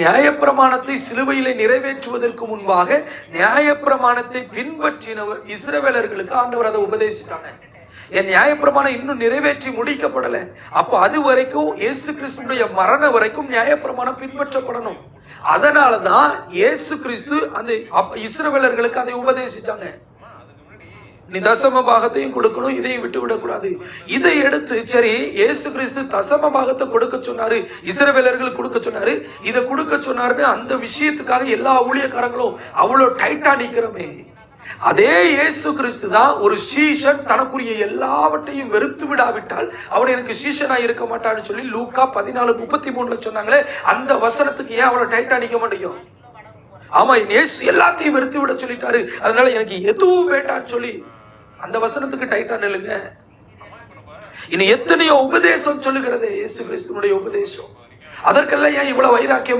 நியாயப்பிரமாணத்தை சிலுவையிலே நிறைவேற்றுவதற்கு முன்பாக நியாயப்பிரமாணத்தை பின்பற்றின இஸ்ரவேலர்களுக்கு ஆண்டவர் அதை உபதேசித்தாங்க. என் நியாயப்பிரமாணம் இன்னும் நிறைவேற்றி முடிக்கப்படல. அப்போ அது வரைக்கும் இயேசு கிறிஸ்துடைய மரண வரைக்கும் நியாயப்பிரமாணம் பின்பற்றப்படணும். அதனால தான் இயேசு கிறிஸ்து அந்த இஸ்ரவேலர்களுக்கு அதை உபதேசித்தாங்க நீ தசம பாகத்தையும் கொடுக்கணும் இதையும் விட்டு விடக்கூடாது. இதை எடுத்து சரி ஏசு கிறிஸ்து தசம பாகத்தை கொடுக்க சொன்னாரு இஸ்ரவேலர்களுக்கு கொடுக்க சொன்னாரு இதை கொடுக்க சொன்னாருன்னு அந்த விஷயத்துக்காக எல்லா ஊழியக்காரங்களும் அவ்வளோ டைட்டா நிக்கிறோமே. அதே இயேசு கிறிஸ்து தான் ஒரு சீஷன் தனக்குரிய எல்லாவற்றையும் வெறுத்து விடாவிட்டால் அவன் எனக்கு சீஷனா இருக்க மாட்டான்னு சொல்லி லூக்கா பதினாலு முப்பத்தி மூணுல சொன்னாங்களே அந்த வசனத்துக்கு ஏன் அவளை டைட்டா நிக்க மாட்டேங்கும் ஆமா இயேசு எல்லாத்தையும் வெறுத்து விட சொல்லிட்டாரு. அதனால எனக்கு எதுவும் வேண்டாம்னு சொல்லி அந்த வசனத்துக்கு டைட்டா நில்லுங்க. இனி எத்தனையோ உபதேசம் சொல்லுகிறது. இயேசு கிறிஸ்துனுடைய உபதேசம். அதற்கெல்லாம் ஏன் இவ்வளவு வைராக்கியம்